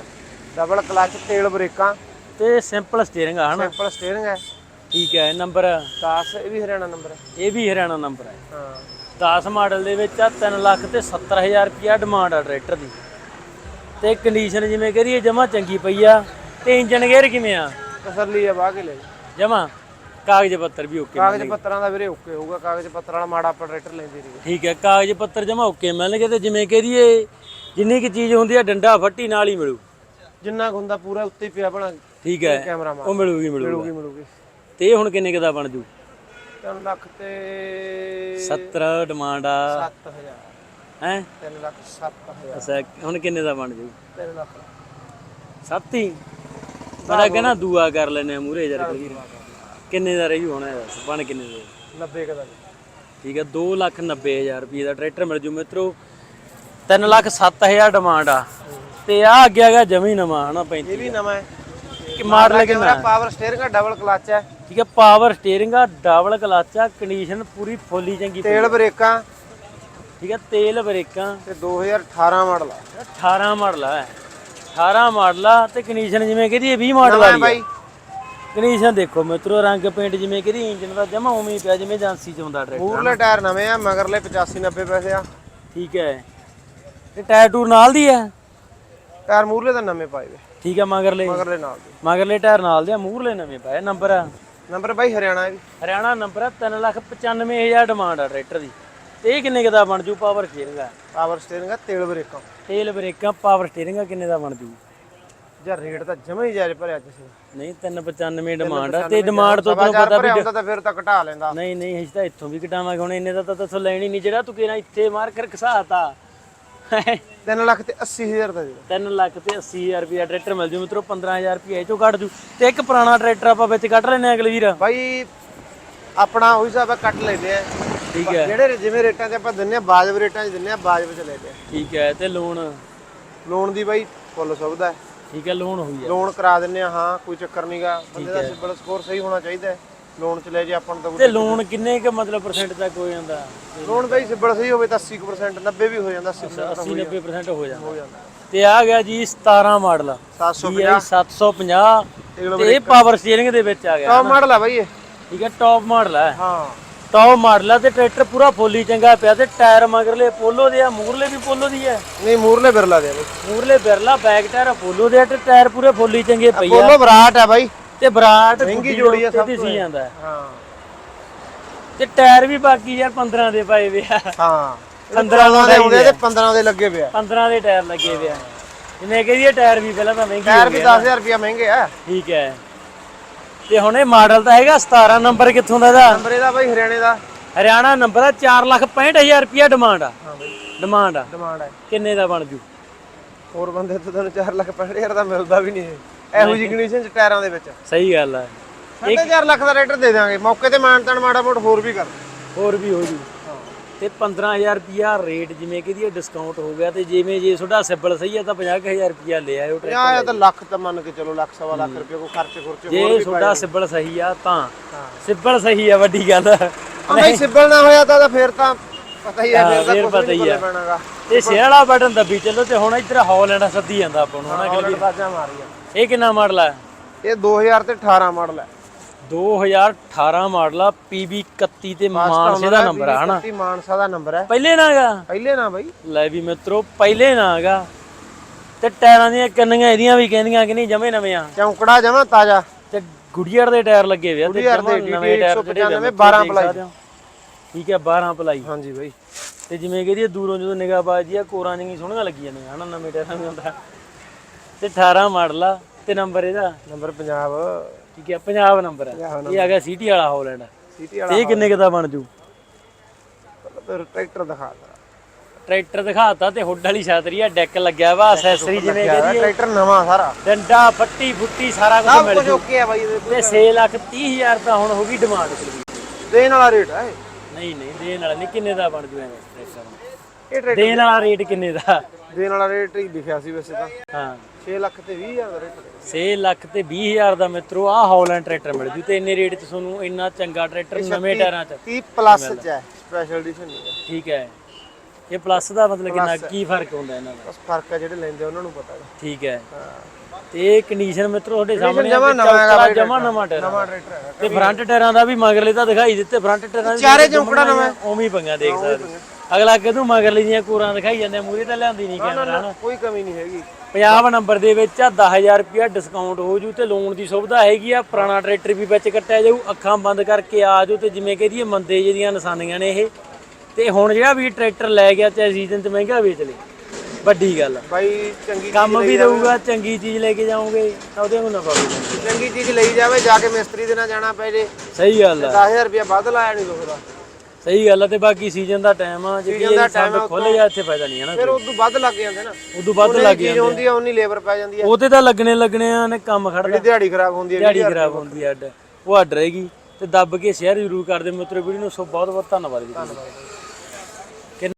ਡਬਲ ਕਲਚ ਤੇਲ ਬ੍ਰੇਕਾਂ। ਤੇ ਸਿੰਪਲ ਸਟੀਅਰਿੰਗ ਆ ਹਨਾ? ਸਿੰਪਲ ਸਟੀਅਰਿੰਗ ਹੈ। ਠੀਕ ਹੈ ਨੰਬਰ? 10 ਇਹ ਵੀ ਹਰਿਆਣਾ ਨੰਬਰ ਹੈ। ਇਹ ਵੀ ਹਰਿਆਣਾ ਨੰਬਰ ਹੈ। ਹਾਂ। 10 ਮਾਡਲ ਦੇ ਵਿੱਚ ਆ 3 ਲੱਖ ਤੇ 70000 ਰੁਪਿਆ ਡਿਮਾਂਡ ਆ ਟਰੈਕਟਰ ਦੀ। ਤੇ ਕੰਡੀਸ਼ਨ ਜਿਵੇਂ ਕਰੀਏ ਜਮਾ ਚੰਗੀ ਪਈ ਆ ਤੇ ਇੰਜਨ ਗੇਅਰ ਕਿਵੇਂ ਆ? ਤਸੱਲੀ ਆ ਬਾਹ ਕੇ ਲੈ ਜਮਾ? ਕਾਗਜ਼ ਪੱਤਰ ਵੀ ਓਕੇ ਕਾਗਜ਼ ਪੱਤਰਾਂ ਦਾ ਵੀਰੇ ਓਕੇ ਹੋਊਗਾ ਕਾਗਜ਼ ਪੱਤਰ ਵਾਲਾ ਮਾੜਾ ਆਪਾਂ ਟਰੈਕਟਰ ਲੈਂਦੇ ਨਹੀਂ ਠੀਕ ਹੈ ਕਾਗਜ਼ ਪੱਤਰ ਜਮਾ ਓਕੇ ਮਿਲਣਗੇ ਤੇ ਜਿਵੇਂ ਕਹਦੀਏ ਜਿੰਨੀ ਕੀ ਚੀਜ਼ ਹੁੰਦੀ ਹੈ ਡੰਡਾ ਫੱਟੀ ਨਾਲ ਹੀ ਮਿਲੂ। ਜਿੰਨਾ ਕੁ ਹੁੰਦਾ ਪੂਰਾ ਉੱਤੇ ਪਿਆ ਬਣਾ ਠੀਕ ਹੈ ਕੈਮਰਾ ਮਾਰ। ਉਹ ਮਿਲੂਗੀ ਮਿਲੂਗੀ। ਤੇ ਇਹ ਹੁਣ ਕਿੰਨੇ ਕੁ ਦਾ ਬਣ ਜੂ? 3 ਲੱਖ ਤੇ 70 ਡਿਮਾਂਡ ਆ। 7000 ਹੈ? 3 ਲੱਖ 7000 ਅੱਛਾ ਹੁਣ ਕਿੰਨੇ ਦਾ ਬਣ ਜੂ 3 ਲੱਖ। ਸੱਤ ਹੀ? ਮੈਂ ਕਹਿੰਦਾ ਦੂਆ ਕਰ ਲੈਨੇ ਆ ਮੂਰੇ ਜਰ ਕਿੰਨੇ ਦਾ ਰਹੀ ਹੋਣਾ ਇਹਦਾ ਬਣ ਕਿੰਨੇ ਦਾ? 90 ਕਦਾ ਠੀਕ ਹੈ 2 ਲੱਖ 90 ਹਜ਼ਾਰ ਰੁਪਏ ਦਾ ਟਰੈਕਟਰ ਮਿਲ ਜੂ ਮਿੱਤਰੋ। 3 ਲੱਖ 7000 ਡਿਮਾਂਡ ਆ। ਤੇ ਆ ਅੱਗੇ ਹੈਗਾ ਜਮੀ ਨਵਾਂ ਹਨਾ 35 ਇਹ ਵੀ ਨਵਾਂ ਹੈ। ਕਿ ਮਾਡਲ ਕਿੰਨਾ ਪਾਵਰ ਸਟੀਅਰਿੰਗ ਦਾ ਡਬਲ ਕਲਚ ਹੈ। ਠੀਕ ਹੈ ਪਾਵਰ ਸਟੀਅਰਿੰਗ ਆ ਡਬਲ ਕਲਚ ਆ ਕੰਡੀਸ਼ਨ ਪੂਰੀ ਫੁੱਲੀ ਚੰਗੀ। ਤੇਲ ਬ੍ਰੇਕਾਂ ਠੀਕ ਹੈ ਤੇਲ ਬ੍ਰੇਕਾਂ ਤੇ 2018 ਮਾਡਲ ਆ। 18 ਮਾਡਲ ਆ। 18 ਮਾਡਲ ਆ ਤੇ ਕੰਡੀਸ਼ਨ ਜਿਵੇਂ ਕਹਦੀ ਇਹ 20 ਮਾਡਲ ਹੈ ਵਾਲੀ ਬਾਈ। ਕੰਡੀਸ਼ਨ ਦੇਖੋ ਮਿੱਤਰੋ ਰੰਗ ਪੇਂਟ ਜਿਵੇਂ ਕਹਦੀ ਇੰਜਨ ਦਾ ਜਮਾ ਉਵੇਂ ਹੀ ਪਿਆ ਜਿਵੇਂ ਏਜੰਸੀ ਚ ਹੁੰਦਾ ਟਰੈਕਟਰ ਮੂਰਲੇ ਟਾਇਰ ਨਵੇਂ ਆ ਮਗਰਲੇ 85 90 ਪੈਸੇ ਆ। ਠੀਕ ਹੈ। ਤੇ ਟਾਇਰ ਟੂਰ ਨਾਲ ਦੀ ਹੈ ਟਾਇਰ ਮੂਰਲੇ ਤਾਂ ਨਵੇਂ ਪਾਏ ਵੇ। ਠੀਕ ਹੈ ਮਗਰਲੇ। ਮਗਰਲੇ ਨਾਲ ਦੇ। ਮਗਰਲੇ ਟਾਇਰ ਨਾਲ ਦੇ ਆ ਮੂਹਰਲੇ ਨਵੇਂ ਪਾਏ। ਨੰਬਰ ਆ? ਨੰਬਰ ਬਾਈ ਹਰਿਆਣਾ ਹੈ ਹਰਿਆਣਾ ਨੰਬਰ ਆ 395000 ਡਿਮਾਂਡ ਆ ਟਰੈਕਟਰ ਦੀ। ਤੇ ਇਹ ਕਿੰਨੇ ਕੁ ਦਾ ਬਣ ਜੂ ਪਾਵਰ ਸਟੀਅਰਿੰਗ ਆ? ਪਾਵਰ ਸਟੀਅਰਿੰਗ ਆ ਤੇਲ ਬ੍ਰੇਕਾਂ। ਤੇਲ ਬ੍ਰੇਕਾਂ ਪਾਵਰ ਸਟੀਅਰਿੰਗ ਆ ਕਿੰਨੇ ਦਾ ਬਣ ਜੂ? ਜਾਂ ਰੇਟ ਤਾਂ ਜਮਾ ਹੀ ਜਾਇਜ਼ ਭਰਿਆ ਕਿਸੇ ਨਹੀਂ 395 ਡਿਮਾਂਡ ਆ। ਤੇ ਡਿਮਾਂਡ ਤੋਂ ਚਾਰ ਪਤਾ ਵੀ ਹੁੰਦਾ ਤਾਂ ਫਿਰ ਤਾਂ ਘਟਾ ਲੈਂਦਾ। ਨਹੀਂ ਨਹੀਂ ਅਸੀਂ ਤਾਂ ਇੱਥੋਂ ਵੀ ਕਟਾਵਾਂਗੇ ਹੁਣ ਇੰਨੇ ਦਾ ਤਾਂ ਤੈਥੋਂ ਲੈਣੀ ਨਹੀਂ ਜਿਹੜਾ ਤੂੰ ਕਿਹੜਾ ਇੱਥੇ ਮਾਰ ਕਰ ਘਸਾਤਾ 3 ਲੱਖ ਤੇ 80000 ਦਾ ਦੇ 3 ਲੱਖ ਤੇ 80000 ਰੁਪਿਆ ਟਰੈਕਟਰ ਮਿਲ ਜੂ ਮਿੱਤਰੋ 15000 ਰੁਪਿਆ ਇਹ ਚੋਂ ਕੱਢ ਜੂ। ਤੇ ਇੱਕ ਪੁਰਾਣਾ ਟਰੈਕਟਰ ਆਪਾਂ ਵਿੱਚ ਕੱਢ ਲੈਨੇ ਆ ਅਗਲੇ ਵੀਰ। ਬਾਈ ਆਪਣਾ ਉਹੀ ਹਿਸਾਬ ਕੱਟ ਲੈਂਦੇ ਆ। ਠੀਕ ਹੈ। ਜਿਹੜੇ ਜਿਵੇਂ ਰੇਟਾਂ ਤੇ ਆਪਾਂ ਦਿੰਨੇ ਆ ਬਾਜਬ ਰੇਟਾਂ 'ਚ ਦਿੰਨੇ ਆ ਬਾਜਬ 'ਚ ਲੈਂਦੇ ਆ ਠੀਕ ਹੈ ਤੇ ਲੋਨ ਲੋਨ ਦੀ ਬਾਈ ਫੁੱਲ ਸੁਵਿਧਾ ਹੈ। ਠੀਕ ਹੈ ਲੋਨ ਹੋਈ ਆ ਲੋਨ ਕਰਾ ਦਿੰਨੇ ਆ ਹਾਂ ਕੋਈ ਚੱਕਰ ਨਹੀਂਗਾ ਬੰਦੇ ਦਾ ਸਿਬਲ ਸਕੋਰ ਸਹੀ ਹੋਣਾ ਚਾਹੀਦਾ ਹੈ। ਲੋਨ 'ਚ ਲੈ ਜੇ ਆਪਾਂ ਨੂੰ ਤਾਂ ਤੇ ਲੋਨ ਕਿੰਨੇ ਕ ਮਤਲਬ ਪਰਸੈਂਟ ਤੱਕ ਹੋ ਜਾਂਦਾ? ਲੋਨ ਬਾਈ ਸਿਬਲ ਸਹੀ ਹੋਵੇ ਤਾਂ 80% 90 ਵੀ ਹੋ ਜਾਂਦਾ 80% 80 90% ਹੋ ਜਾਂਦਾ। ਹੋ ਤੇ ਆ ਗਿਆ ਜੀ 17 ਮਾਡਲ 750 DI 750 ਤੇ ਇਹ ਪਾਵਰ ਸਟੀਅਰਿੰਗ ਦੇ ਵਿੱਚ ਆ ਗਿਆ ਟੌਪ ਮਾਡਲ ਆ ਬਾਈ ਇਹ। ਠੀਕ ਹੈ ਟੌਪ ਮਾਡਲ ਹੈ। ਹਾਂ। ਟੌਪ ਮਾਡਲ ਹੈ ਤੇ ਟਰੈਕਟਰ ਪੂਰਾ ਫੁੱਲੀ ਚੰਗਾ ਪਿਆ ਤੇ ਟਾਇਰ ਮਗਰਲੇ ਪੋਲੋ ਦੇ ਆ ਮੂਰਲੇ ਵੀ ਪੋਲੋ ਦੀ ਹੈ ਨਹੀਂ ਮੂਰਲੇ ਬਿਰਲਾ ਦੇ ਬਾਈ। ਮੂਰਲੇ ਬਿਰਲਾ ਬੈਕ ਟਾਇਰ ਪੋਲੋ ਦੇ ਆ ਤੇ ਟਾਇਰ ਪੂਰੇ ਫੁੱਲੀ ਚੰਗੇ ਪਈ ਆ। ਬੋਲੋ ਬਰਾਟ ਆ ਬਾਈ। ਤੇ ਬਰਾਟ ਮਹਿੰਗੀ ਗੁੱਡੀ ਜੋੜੀ ਆ ਉੱਤੇ ਸਭ ਦੀ ਤੋਂ ਸੀ ਇਹ। ਜਾਂਦਾ। ਹੈ। ਹਾਂ ਤੇ ਟਾਇਰ ਵੀ ਬਾਕੀ ਯਾਰ 15 ਦੇ ਪਾਏ ਵੇ ਆ। ਹਾਂ। 15 15 ਦੇ ਆਉਂਦੇ ਤੇ 15 ਦੇ ਲੱਗੇ ਪਿਆ 15 ਦੇ ਟਾਇਰ ਲੱਗੇ ਵੇ ਆ। ਜਿਵੇਂ ਕਹਦੀਏ ਟਾਇਰ ਵੀ ਪਹਿਲਾਂ ਤਾਂ ਮਹਿੰਗੇ ਟਾਇਰ ਹੋ ਵੀ ਗਏ 10000 ਰੁਪਿਆ ਮਹਿੰਗੇ ਆ। ਠੀਕ ਹੈ। ਤੇ ਹੁਣ ਇਹ ਮਾਡਲ ਤਾਂ ਹੈਗਾ 17 ਨੰਬਰ ਕਿੱਥੋਂ ਦਾ ਇਹਦਾ? ਨੰਬਰ ਇਹਦਾ ਬਾਈ ਹਰਿਆਣੇ ਦਾ। ਹਰਿਆਣਾ ਨੰਬਰ ਆ 465000 ਰੁਪਿਆ ਡਿਮਾਂਡ ਆ। ਹਾਂ ਬਾਈ। ਡਿਮਾਂਡ ਆ। ਡਿਮਾਂਡ ਹੈ ਕਿੰਨੇ ਦਾ ਬਣ ਜੂ? ਹੋਰ ਬੰਦੇ ਤੋਂ ਤੁਹਾਨੂੰ 4 ਲੱਖ 65000 ਦਾ ਮਿਲਦਾ ਵੀ ਨਹੀਂ ਇਹ। ਜਿਹੀ ਕੰਡੀਸ਼ਨ ਚ ਟਾਇਰਾਂ ਦੇ ਵਿੱਚ। ਸਹੀ ਗੱਲ ਆ। 4.5 ਲੱਖ ਦਾ ਰੇਟਰ ਦੇ ਦਾਂਗੇ ਮੌਕੇ ਤੇ ਮਾਨਤਾਨ ਮਾੜਾ ਮੋਟ ਹੋਰ ਵੀ ਕਰ। ਹੋਰ ਵੀ ਹੋ ਜੂ। ਤੇ 15000 ਰੁਪਿਆ ਰੇਟ ਜਿਵੇਂ ਕਿ ਇਹਦੀ ਡਿਸਕਾਊਂਟ ਹੋ ਗਿਆ ਤੇ ਜਿਵੇਂ ਜੇ ਤੁਹਾਡਾ ਸਿਬਲ ਸਹੀ ਆ ਤਾਂ 50000 ਰੁਪਿਆ ਲੈ ਆਇਓ ਟਰੈਕਟਰ। 50 ਤਾਂ ਲੱਖ ਤਾਂ ਮੰਨ ਕੇ ਚਲੋ ਲੱਖ ਸਵਾ ਲੱਖ ਰੁਪਏ ਕੋ ਖਰਚ ਖੁਰਚ ਜੇ ਤੁਹਾਡਾ ਸਿਬਲ ਸਹੀ ਆ ਤਾਂ ਹਾਂ। ਸਿਬਲ ਸਹੀ ਆ ਵੱਡੀ ਗੱਲ। ਆ ਬਾਈ ਸਿੱਬਲ ਨਾ ਹੋਇਆ ਤਾਂ ਫੇਰ ਤਾਂ ਪਤਾ ਹੀ ਹੈ ਹਾਂ, ਫੇਰ ਤਾਂ ਪਤਾ ਹੀ ਆ। ਤੇ ਸ਼ੇਅਰ ਵਾਲਾ ਬਟਨ ਦੱਬੀ ਚੱਲੋ ਤੇ ਹੁਣ ਇੱਧਰ ਹੌਲੈਂਡ ਸੱਦੀ ਜਾਂਦਾ ਆਪਾਂ ਨੂੰ ਹਨਾ ਮਾਰੀਆਂ। ਇਹ ਕਿੰਨਾ ਮਾਡਲ ਆ? ਇਹ 2000 ਤੇ 18 ਮਾਡਲ ਹੈ 2018 ਮਾਡਲ ਆ PB 31 ਤੇ ਮਾਨਸੇ ਦਾ ਨੰਬਰ ਆ ਹਨਾ? 31 ਮਾਨਸਾ ਦਾ ਨੰਬਰ ਹੈ। ਪਹਿਲੇ ਨਾ ਹੈਗਾ? ਪਹਿਲੇ ਨਾ ਬਾਈ। ਲੈ ਵੀ ਮਿੱਤਰੋ ਪਹਿਲੇ ਨਾ ਹੈਗਾ। ਤੇ ਟਾਇਰਾਂ ਦੀਆਂ ਕੰਨੀਆਂ ਇਹਦੀਆਂ ਵੀ ਕਹਿੰਦੀਆਂ ਕਿ ਨਹੀਂ ਜਮੇ ਨਵੇਂ ਆ। ਚੌਂਕੜਾ ਜਮਾ ਤਾਜ਼ਾ। ਤੇ ਗੁੜੀਅਰ ਦੇ ਟਾਇਰ ਲੱਗੇ ਹੋਏ ਆ ਤੇ ਗੁਡੀਅਰ ਦੇ ਨਵੇਂ ਟਾਇਰ ਜਿਹੜੇ 195 ਵੇ 12 ਦੇਖ ਪਲਾਈ। ਠੀਕ ਹੈ 12 ਪਲਾਈ। ਹਾਂਜੀ ਬਾਈ। ਤੇ ਜਿਵੇਂ ਕਹਦੀ ਦੂਰੋਂ ਜਦੋਂ ਨਿਗਾਹ ਬਾਜੀ ਆ ਕੋਰਾਂ ਜਿਹੀਆਂ ਸੋਹਣੀਆਂ ਲੱਗੀਆਂ ਨੇ ਹਨਾ ਨਵੇਂ ਟਾਇਰਾਂ ਦੇ ਹੁੰਦਾ ਤੇ 18 ਮਾਡਲ ਆ ਤੇ ਨੰਬਰ ਇਹਦਾ। ਨੰਬਰ ਪੰਜਾਬ ਠੀਕ ਹੈ ਪੰਜਾਬ ਨੰਬਰ ਹੈ। ਇਹ ਆ ਗਿਆ ਸਿਟੀ ਵਾਲਾ ਹੌਲੈਂਡ। ਸਿਟੀ ਤੇ ਇਹ ਕਿੰਨੇ ਕਿਦਾ ਬਣ ਜੂ? ਵਾਲਾ ਟਰੈਕਟਰ ਦਿਖਾ ਟਰੈਕਟਰ ਦਿਖਾਤਾ ਤੇ ਹੁੱਡ ਵਾਲੀ ਛਤਰੀ ਆ ਡੈਕ ਲੱਗਿਆ ਵਾ ਐਸੈਸਰੀ ਜਿਵੇਂ ਕਹਦੀ ਟਰੈਕਟਰ ਨਵਾਂ ਸਾਰਾ। ਡੰਡਾ ਫੱਟੀ ਫੁੱਟੀ ਸਾਰਾ ਕੁਝ ਮਿਲ ਜੂ। ਓਕੇ ਆ ਬਾਈ ਤੇ 6 ਲੱਖ 30 ਹਜ਼ਾਰ ਤਾਂ ਹੁਣ ਹੋ ਗਈ ਡਿਮਾਂਡ ਦੇਣ ਵਾਲਾ ਰੇਟ ਹੈ ਨਹੀਂ ਨਹੀਂ ਦੇਣ ਵਾਲਾ ਨਹੀਂ ਕਿੰਨੇ ਦਾ ਬਣ ਜੂ ਐਵੇਂ ਟਰੈਕਟਰ? ਇਹ ਟਰੈਕਟਰ ਦੇਣ ਵਾਲਾ ਰੇਟ ਕਿੰਨੇ ਦਾ? ਦੇਣ ਵਾਲਾ ਰੇਟ ਹੀ ਲਿਖਿਆ ਸੀ ਵੈਸੇ ਤਾਂ। ਹਾਂ। 6 ਲੱਖ ਤੇ 20000 ਦਾ ਰੇਟ 6 ਲੱਖ ਤੇ 20 ਹਜ਼ਾਰ ਦਾ ਮਿੱਤਰੋ ਆ ਹੌਲੈਂਡ ਟਰੈਕਟਰ ਮਿਲ ਜੂ ਤੇ ਇੰਨੇ ਰੇਟ 'ਚ ਤੁਹਾਨੂੰ ਇੰਨਾ ਚੰਗਾ ਟਰੈਕਟਰ ਨਵੇਂ ਟਾਇਰਾਂ 'ਚ 30 ਪਲੱਸ ਚ ਹੈ ਸਪੈਸ਼ਲ ਐਡੀਸ਼ਨ ਨਹੀਂ ਹੈ ਠੀਕ ਹੈ। ਇਹ ਪਲੱਸ ਦਾ ਮਤਲਬ ਕਿੰਨਾ ਕੀ ਫ਼ਰਕ ਹੁੰਦਾ ਇਹਨਾਂ ਦਾ? ਬਸ ਫ਼ਰਕ ਹੈ ਜਿਹੜੇ ਲੈਂਦੇ ਉਹਨਾਂ ਨੂੰ ਪਤਾ ਹੈ। ਠੀਕ ਹੈ। ਤੇ ਇਹ ਕੰਡੀਸ਼ਨ ਮਿੱਤਰੋ ਤੁਹਾਡੇ ਸਾਹਮਣੇ ਜਮਾ ਨਵਾਂ ਜਮਾ ਨਵਾਂ ਟਾਇਰ ਨਵਾਂ ਟਰੈਕਟਰ ਤੇ ਫਰੰਟ ਟਾਇਰਾਂ ਦਾ ਵੀ ਮਗਰਲੇ ਤਾਂ ਦਿਖਾਈ ਦਿੱਤੇ ਫਰੰਟ ਟਾਇਰਾਂ ਚਾਰੇ ਚੌਂਕੜਾ ਨਵਾਂ। ਉਵੇਂ ਹੀ ਪੰਗਾ ਦੇਖ ਸਕਦੇ ਅਗਲਾ ਕਿਦੋਂ ਮਗਰਲੇ ਦੀਆਂ ਕੋਰਾਂ ਦਿਖਾਈ ਜਾਂਦੇ ਮੂਰੇ ਤਾਂ ਲਿਆਂਦੀ ਨਹੀਂ ਕੈਮਰਾ ਹਨਾ ਕੋਈ ਕਮੀ ਨਹੀਂ ਹੈਗੀ। ਪੰਜਾਬ ਨੰਬਰ ਦੇ ਵਿੱਚ ਆ 10000 ਰੁਪਿਆ ਡਿਸਕਾਊਂਟ ਹੋ ਜੂ ਤੇ ਲੋਨ ਦੀ ਸੁਵਿਧਾ ਹੈਗੀ ਆ। ਪੁਰਾਣਾ ਟਰੈਕਟਰ ਵੀ ਵਿੱਚ ਕੱਟਿਆ ਜਾਊ ਅੱਖਾਂ ਬੰਦ ਕਰਕੇ ਆ ਜਾਓ ਤੇ ਜਿਵੇਂ ਕਹਦੀਏ ਮੰਦੇ ਜਿਹਦੀਆਂ ਨਿਸ਼ਾਨੀਆਂ ਨੇ ਇਹ। ਤੇ ਹੁਣ ਜਿਹੜਾ ਵੀ ਟਰੈਕਟਰ ਲੈ ਗਿਆ ਚਾਹੇ ਸੀਜ਼ਨ 'ਚ ਮਹਿੰਗਾ ਵੇਚ ਲੇ। ਵੱਡੀ ਗੱਲ ਬਾਈ ਚੰਗੀ ਕੰਮ ਵੀ ਦਊਗਾ ਚੰਗੀ ਚੀਜ਼ ਲੈ ਕੇ ਜਾਓਗੇ ਤਾਂ ਉਹਦੇ ਨੂੰ ਨਫਾ ਵੀ। ਚੰਗੀ ਚੀਜ਼ ਲਈ ਜਾਵੇ ਜਾ ਕੇ ਮਿਸਤਰੀ ਦੇ ਨਾਲ ਜਾਣਾ ਪੈ ਜੇ। ਸਹੀ ਗੱਲ ਆ। 10000 ਰੁਪਏ ਵੱਧ ਲਾਇਆ ਨਹੀਂ ਦੁਖਦਾ ਸਹੀ ਗੱਲ ਆ ਤੇ ਬਾਕੀ ਸੀਜ਼ਨ ਦਾ ਟਾਈਮ ਆ ਜੇ Season ਦਾ time ਆ, ਖੁੱਲ ਜਾ ਇੱਥੇ ਫਾਇਦਾ ਨਹੀਂ ਹੈ ਨਾ ਫਿਰ ਉਦੋਂ ਵੱਧ ਲੱਗ ਜਾਂਦੇ ਨਾ। ਉਦੋਂ ਵੱਧ ਲੱਗ ਚੀਜ਼ ਜਾਂਦੇ ਹੁੰਦੀ ਆ ਉਨੀ ਲੇਬਰ ਪੈ ਜਾਂਦੀ ਆ। ਉਹ ਤੇ ਲੱਗਣੇ ਲੱਗਣੇ ਆ ਨੇ ਕੰਮ ਖੜਦਾ। ਜਿਹੜੀ ਦਿਹਾੜੀ ਖਰਾਬ ਹੁੰਦੀ ਹੈ ਦਿਹਾੜੀ ਖਰਾਬ ਹੁੰਦੀ ਆ ਅੱਡ। ਉਹ ਅੱਡ ਰਹੇਗੀ ਤੇ ਦੱਬ ਕੇ ਸ਼ੇਅਰ ਜ਼ਰੂਰ ਕਰ ਦਿਓ ਮਿੱਤਰੋ ਵੀਡੀਓ ਨੂੰ। ਸੋ ਬਹੁਤ ਬਹੁਤ ਧੰਨਵਾਦ ਜੀ।